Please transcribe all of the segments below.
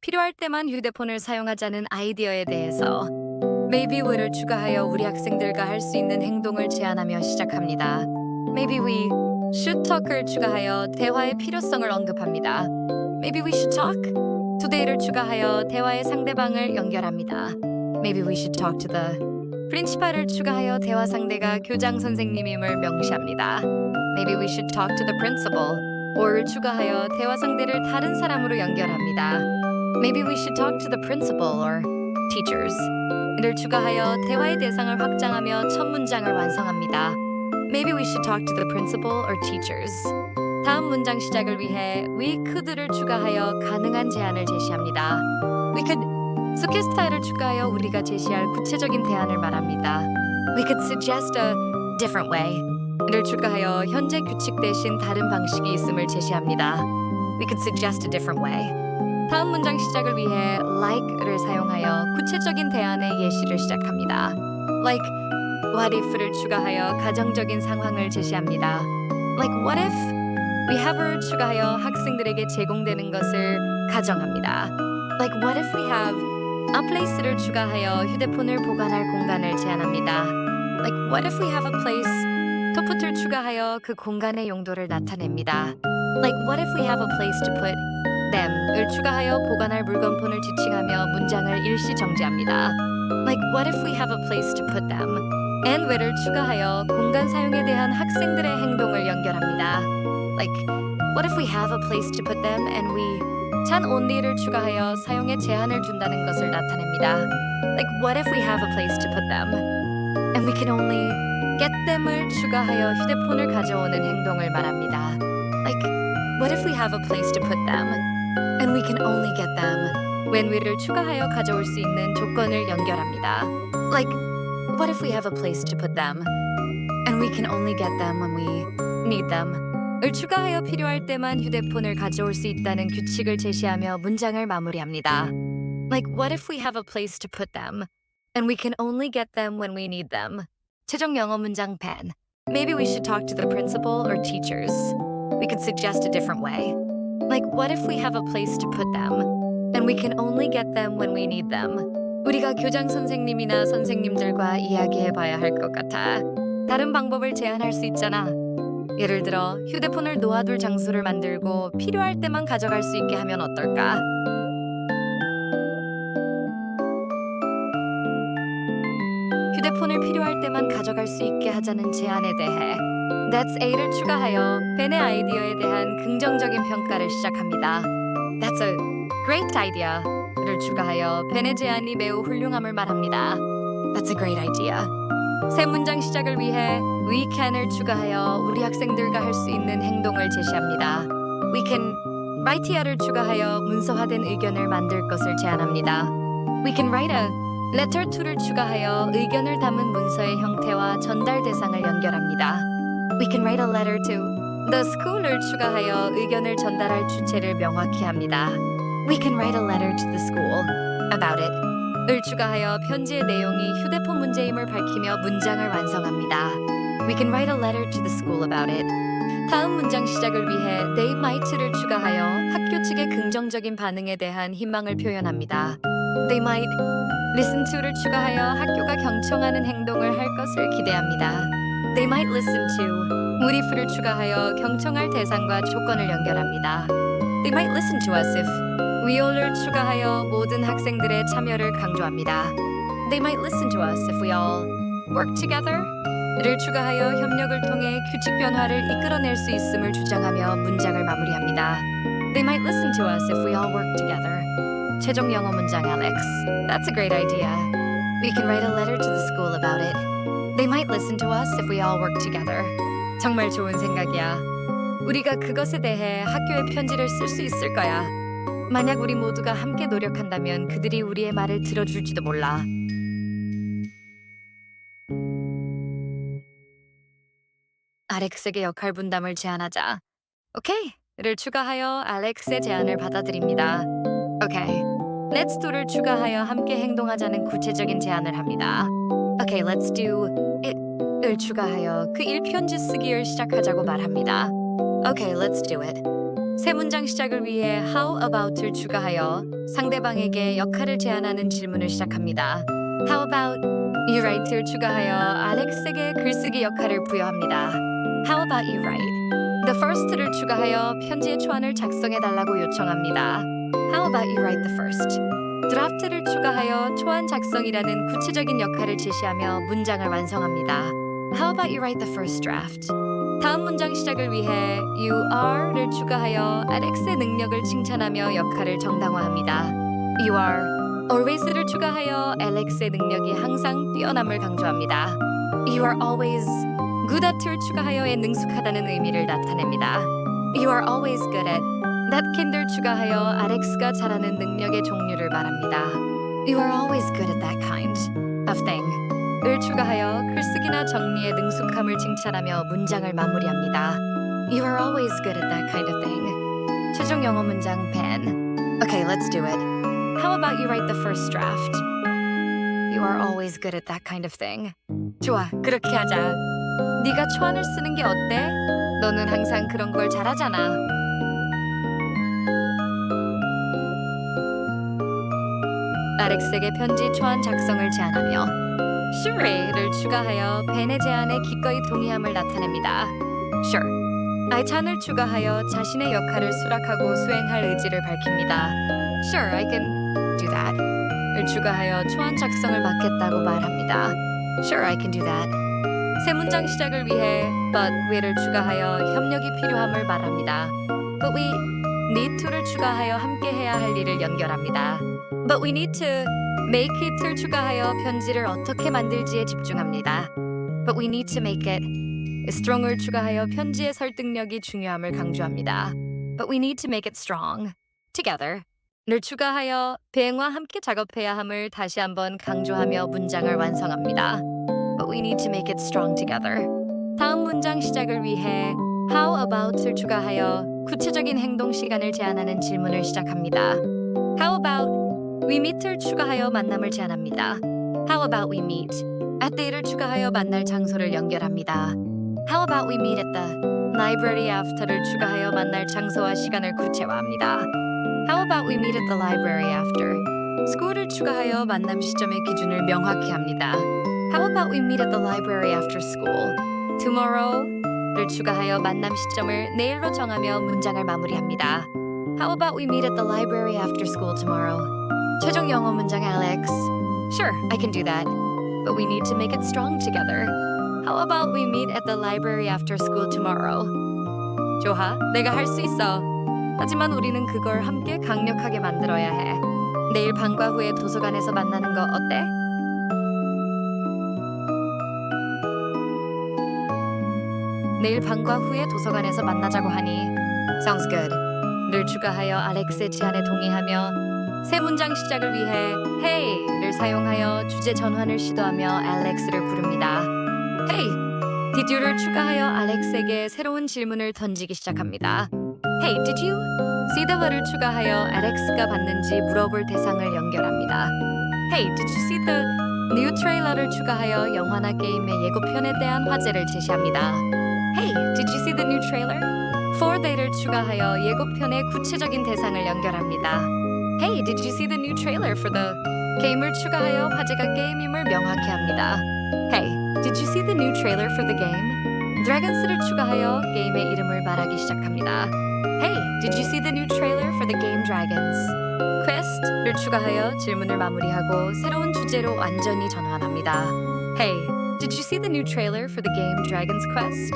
필요할 때만 휴대폰을 사용하자는 아이디어에 대해서 Maybe we를 추가하여 우리 학생들과 할 수 있는 행동을 제안하며 시작합니다. Maybe we should talk을 추가하여 대화의 필요성을 언급합니다. Maybe we should talk. today를 추가하여 대화의 상대방을 연결합니다. Maybe we should talk to the principal을 추가하여 대화 상대가 교장 선생님임을 명시합니다. Maybe we should talk to the principal. or를 추가하여 대화 상대를 다른 사람으로 연결합니다. Maybe we should talk to the principal or teachers. 를 추가하여 대화의 대상을 확장하며 첫 문장을 완성합니다. Maybe we should talk to the principal or teachers. 다음 문장 시작을 위해 we could를 추가하여 가능한 제안을 제시합니다. We could sugges트를 추가하여 우리가 제시할 구체적인 대안을 말합니다. We could suggest a different way. 를 추가하여 현재 규칙 대신 다른 방식이 있음을 제시합니다. We could suggest a different way. 다음 문장 시작을 위해 like를 사용하여 구체적인 대안의 예시를 시작합니다. Like what if를 추가하여 가정적인 상황을 제시합니다. Like what if we have를 추가하여 학생들에게 제공되는 것을 가정합니다. Like what if we have a place를 추가하여 휴대폰을 보관할 공간을 제안합니다. Like what if we have a place put을 추가하여 그 공간의 용도를 나타냅니다. Like what if we have a place to put them 을 추가하여 보관할 물건폰을 지칭하며 문장을 일시 정지합니다. Like what if we have a place to put them? and where를 추가하여 공간 사용에 대한 학생들의 행동을 연결합니다. Like what if we have a place to put them and we 찬 only를 추가하여 사용에 제한을 둔다는 것을 나타냅니다. Like what if we have a place to put them and we can only get them을 추가하여 휴대폰을 가져오는 행동을 말합니다. Like what if we have a place to put them and we can only get them when we를 추가하여 가져올 수 있는 조건을 연결합니다. Like what if we have a place to put them and we can only get them when we need them? 을 추가하여 필요할 때만 휴대폰을 가져올 수 있다는 규칙을 제시하며 문장을 마무리합니다. Like what if we have a place to put them and we can only get them when we need them? 최종 영어 문장 pen. Maybe we should talk to the principal or teachers. We could suggest a different way. Like what if we have a place to put them and we can only get them when we need them? 우리가 교장 선생님이나 선생님들과 이야기해 봐야 할 것 같아. 다른 방법을 제안할 수 있잖아. 예를 들어 휴대폰을 놓아둘 장소를 만들고 필요할 때만 가져갈 수 있게 하면 어떨까? 휴대폰을 필요할 때만 가져갈 수 있게 하자는 제안에 대해 That's A를 추가하여 벤의 아이디어에 대한 긍정적인 평가를 시작합니다. That's a great idea를 추가하여 벤의 제안이 매우 훌륭함을 말합니다. That's a great idea. 새 문장 시작을 위해 we can을 추가하여 우리 학생들과 할 수 있는 행동을 제시합니다. We can write here를 추가하여 문서화된 의견을 만들 것을 제안합니다. We can write a letter to를 추가하여 의견을 담은 문서의 형태와 전달 대상을 연결합니다. We can write a letter to the school을 추가하여 의견을 전달할 주체를 명확히 합니다. We can write a letter to the school about it. 을 추가하여 편지의 내용이 휴대폰 문제임을 밝히며 문장을 완성합니다. We can write a letter to the school about it. 다음 문장 시작을 위해 they might를 추가하여 학교 측의 긍정적인 반응에 대한 희망을 표현합니다. They might listen to를 추가하여 학교가 경청하는 행동을 할 것을 기대합니다. They might listen to if를 추가하여 경청할 대상과 조건을 연결합니다. They might listen to us if we all을 추가하여 모든 학생들의 참여를 강조합니다. They might listen to us if we all work together. 를 추가하여 협력을 통해 규칙 변화를 이끌어낼 수 있음을 주장하며 문장을 마무리합니다. They might listen to us if we all work together. 최종 영어 문장 Alex. That's a great idea. We can write a letter to the school about it. They might listen to us if we all work together. 정말 좋은 생각이야. 우리가 그것에 대해 학교에 편지를 쓸 수 있을 거야. 만약 우리 모두가 함께 노력한다면 그들이 우리의 말을 들어줄지도 몰라. 알렉스에게 역할 분담을 제안하자. 오케이.를 추가하여 알렉스의 제안을 받아들입니다. 오케이. Do를 추가하여 함께 행동하자는 구체적인 제안을 합니다. Okay, let's do it.을 추가하여 그 일편지 쓰기를 시작하자고 말합니다. Okay, let's do it. 새 문장 시작을 위해 how about을 추가하여 상대방에게 역할을 제안하는 질문을 시작합니다. How about you write를 추가하여 알렉스에게 글쓰기 역할을 부여합니다. How about you write? The first를 추가하여 편지의 초안을 작성해 달라고 요청합니다. How about you write the first? 드라프트를 추가하여 초안 작성이라는 구체적인 역할을 제시하며 문장을 완성합니다. How about you write the first draft? 다음 문장 시작을 위해 you are를 추가하여 알렉스의 능력을 칭찬하며 역할을 정당화합니다. You are always를 추가하여 알렉스의 능력이 항상 뛰어남을 강조합니다. You are always good at를 추가하여의 능숙하다는 의미를 나타냅니다. You are always good at kind를 추가하여 알렉스가 잘하는 능력의 종류를 말합니다. You are always good at that kind of thing. 을 추가하여 글쓰기나 정리의 능숙함을 칭찬하며 문장을 마무리합니다. You are always good at that kind of thing. 최종 영어 문장 pen. Okay, let's do it. How about you write the first draft? You are always good at that kind of thing. 좋아, 그렇게 하자. 네가 초안을 쓰는 게 어때? 너는 항상 그런 걸 잘하잖아. 알렉스에게 편지 초안 작성을 제안하며 sure를 추가하여 벤의 제안에 기꺼이 동의함을 나타냅니다. Sure. 아이찬을 추가하여 자신의 역할을 수락하고 수행할 의지를 밝힙니다. Sure, I can do that. 을 추가하여 초안 작성을 맡겠다고 말합니다. Sure, I can do that. 새 문장 시작을 위해 but we를 추가하여 협력이 필요함을 말합니다. But we need to를 추가하여 함께 해야 할 일을 연결합니다. But we need to make it을 추가하여 편지를 어떻게 만들지에 집중합니다. But we need to make it strong을 추가하여 편지의 설득력이 중요함을 강조합니다. But we need to make it strong together. 를 추가하여 비행과 함께 작업해야 함을 다시 한번 강조하며 문장을 완성합니다. But we need to make it strong together. 다음 문장 시작을 위해 how about을 추가하여 구체적인 행동 시간을 제안하는 질문을 시작합니다. How about we meet을 추가하여 만남을 제안합니다. How about we meet? at the를 추가하여 만날 장소를 연결합니다. How about we meet at the library after를 추가하여 만날 장소와 시간을 구체화합니다. How about we meet at the library after? school을 추가하여 만남 시점의 기준을 명확히 합니다. How about we meet at the library after school? tomorrow를 추가하여 만남 시점을 내일로 정하며 문장을 마무리합니다. How about we meet at the library after school tomorrow? 최종 영어 문장 Alex. Sure, I can do that. But we need to make it strong together. How about we meet at the library after school tomorrow? 좋아, 내가 할 수 있어. 하지만 우리는 그걸 함께 강력하게 만들어야 해. 내일 방과 후에 도서관에서 만나는 거 어때? 내일 방과 후에 도서관에서 만나자고 하니 Sounds good. 를 추가하여 알렉스의 제안에 동의하며 새 문장 시작을 위해 Hey를 사용하여 주제 전환을 시도하며 알렉스를 부릅니다. Hey, did you를 추가하여 알렉스에게 새로운 질문을 던지기 시작합니다. Hey, did you? what을 추가하여 알렉스가 봤는지 물어볼 대상을 연결합니다. Hey, did you see the new trailer를 추가하여 영화나 게임의 예고편에 대한 화제를 제시합니다. Hey, did you see the new trailer? For they를 추가하여 예고편의 구체적인 대상을 연결합니다. Hey, did you see the new trailer for the 게임을 추가하여 화제가 게임임을 명확히 합니다. Hey, did you see the new trailer for the game? Dragons를 추가하여 게임의 이름을 말하기 시작합니다. Hey, did you see the new trailer for the game Dragons? Quest를 추가하여 질문을 마무리하고 새로운 주제로 완전히 전환합니다. Hey, did you see the new trailer for the game Dragon's Quest?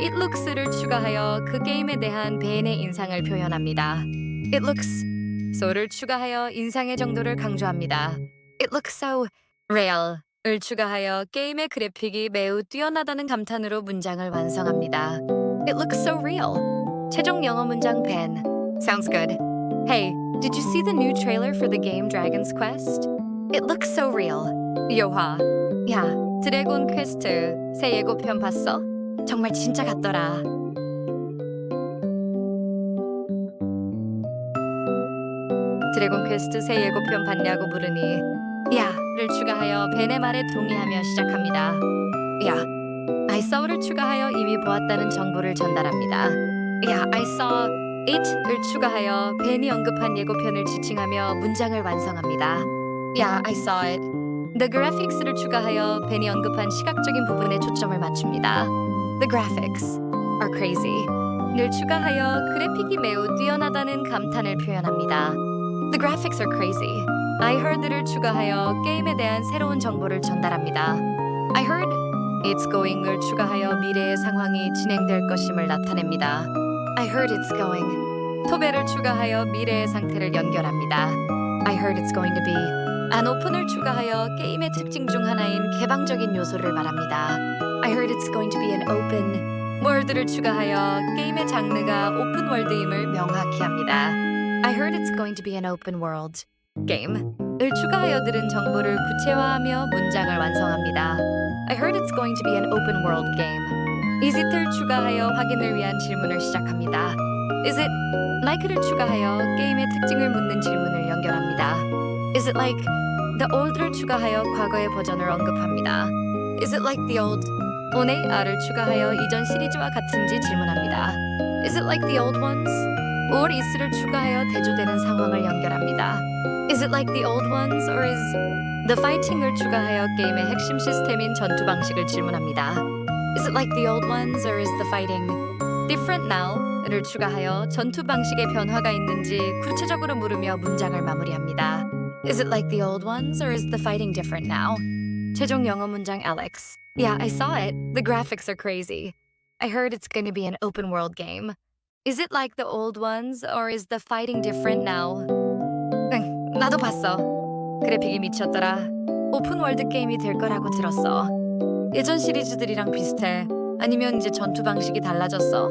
It looks를 추가하여 그 게임에 대한 벤의 인상을 표현합니다. It looks so를 추가하여 인상의 정도를 강조합니다. It looks so real. 을 추가하여 게임의 그래픽이 매우 뛰어나다는 감탄으로 문장을 완성합니다. It looks so real. 최종 영어 문장 벤. Sounds good. Hey, did you see the new trailer for the game Dragon's Quest? It looks so real. 요화. 야, 드래곤 퀘스트 새 예고편 봤어? 정말 진짜 같더라. 드래곤 퀘스트 새 예고편 봤냐고 물으니 야를 추가하여 벤의 말에 동의하며 시작합니다. 야, I saw를 추가하여 이미 보았다는 정보를 전달합니다. 야, I saw it을 추가하여 벤이 언급한 예고편을 지칭하며 문장을 완성합니다. Yeah, I saw it. The graphics를 추가하여 벤이 언급한 시각적인 부분에 초점을 맞춥니다. The graphics are crazy. 를 추가하여 그래픽이 매우 뛰어나다는 감탄을 표현합니다. The graphics are crazy. I heard를 추가하여 게임에 대한 새로운 정보를 전달합니다. I heard it's going을 추가하여 미래의 상황이 진행될 것임을 나타냅니다. I heard it's going. 토베를 추가하여 미래의 상태를 연결합니다. I heard it's going to be. an open을 추가하여 게임의 특징 중 하나인 개방적인 요소를 말합니다. I heard it's going to be an open. 월드를 추가하여 게임의 장르가 오픈 월드임을 명확히 합니다. I heard it's going to be an open world game. 을 추가하여 들은 정보를 구체화하며 문장을 완성합니다. I heard it's going to be an open world game. Is it을 추가하여 확인을 위한 질문을 시작합니다. Is it like를 추가하여 게임의 특징을 묻는 질문을 연결합니다. Is it like the old를 추가하여 과거의 버전을 언급합니다. Is it like the old on의 R을 추가하여 이전 시리즈와 같은지 질문합니다. Is it like the old ones? or is를 추가하여 대조되는 상황을 연결합니다. Is it like the old ones or is the fighting을 추가하여 게임의 핵심 시스템인 전투 방식을 질문합니다. Is it like the old ones or is the fighting different now?를 추가하여 전투 방식의 변화가 있는지 구체적으로 물으며 문장을 마무리합니다. Is it like the old ones or is the fighting different now? 최종 영어 문장 Alex. Yeah, I saw it. The graphics are crazy. I heard it's going to be an open world game. Is it like the old ones or is the fighting different now? 응, 나도 봤어. 그래픽이 미쳤더라. 오픈 월드 게임이 될 거라고 들었어. 예전 시리즈들이랑 비슷해. 아니면 이제 전투 방식이 달라졌어.